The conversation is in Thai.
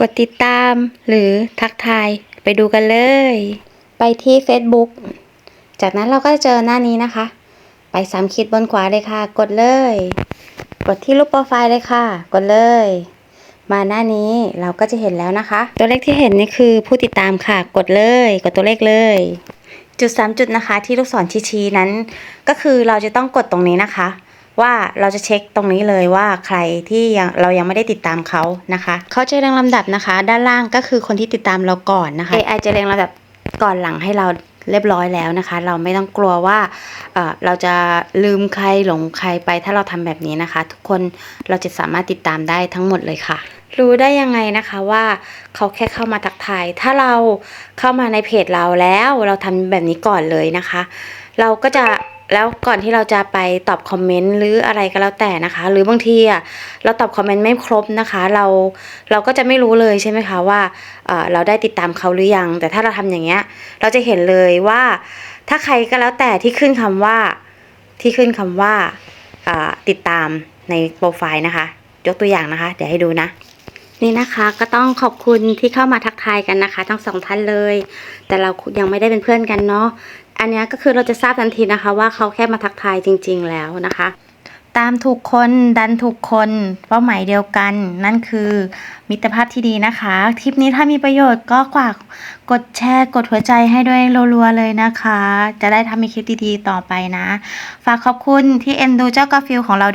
กดติดตามหรือทักทายไปดูกันเลย ไปที่ Facebook จากนั้นเราก็จะเจอหน้านี้นะคะ ไปสามคลิดบนขวาเลยค่ะ กดเลย กดที่รูปโปรไฟล์เลยค่ะ กดเลย มาหน้านี้เราก็จะเห็นแล้วนะคะ ตัวเลขที่เห็นนี่คือผู้ติดตามค่ะ กดเลย กดตัวเลขเลย จุดสามจุดนะคะ ที่ลูกศรชี้ๆนั้น ก็คือเราจะต้องกดตรงนี้นะคะ ว่าเราจะเช็คตรงนี้เลยว่าใครที่ยังเรายังไม่ได้ติดตามเขานะคะเขาจะเรียงลำดับนะคะ ด้านล่างก็คือคนที่ติดตามเราก่อนนะคะ AI จะเรียงลำดับก่อนหลังให้เราเรียบร้อยแล้วนะคะ เราไม่ต้องกลัวว่าเอ่อเราจะลืมใครหลงใครไปถ้าเราทำแบบนี้นะคะ ทุกคนเราจะสามารถติดตามได้ทั้งหมดเลยค่ะ รู้ได้ยังไงนะคะว่าเขาแค่เข้ามาทักทาย ถ้าเราเข้ามาในเพจเราแล้ว เราทำแบบนี้ก่อนเลยนะคะ เราก็จะ แล้วก่อนที่เราจะไปตอบคอมเมนต์หรืออะไรก็แล้วแต่นะคะ หรือบางทีอะเราตอบคอมเมนต์ไม่ครบนะคะ เราเราก็จะไม่รู้เลยใช่ไหมคะว่าเราได้ติดตามเขาหรือยัง แต่ถ้าเราทำอย่างเงี้ย เราจะเห็นเลยว่า ถ้าใครก็แล้วแต่ที่ขึ้นคำว่าที่ขึ้นคำว่าอ่าติดตามในโปรไฟล์นะคะ ยกตัวอย่างนะคะ เดี๋ยวให้ดูนะนี่นะคะก็ต้องขอบคุณที่เข้ามาทักทายกันนะคะ ทั้งสองท่านเลย แต่เรายังไม่ได้เป็นเพื่อนกันเนาะ อันนี้ก็คือเราจะทราบทันทีนะคะ ว่าเขาแค่มาทักทายจริง ๆ แล้วนะคะ ตามถูกคนดันถูกคนเป้าหมายเดียวกัน นั่นคือมิตรภาพที่ดีนะคะ คลิปนี้ถ้ามีประโยชน์ก็ฝากกดแชร์ กดหัวใจให้ด้วยรัวๆเลยนะคะ จะได้ทำมีคลิปดีๆต่อไปนะ ฝากขอบคุณที่เอ็นดูเจ้ากาฟิลของเรา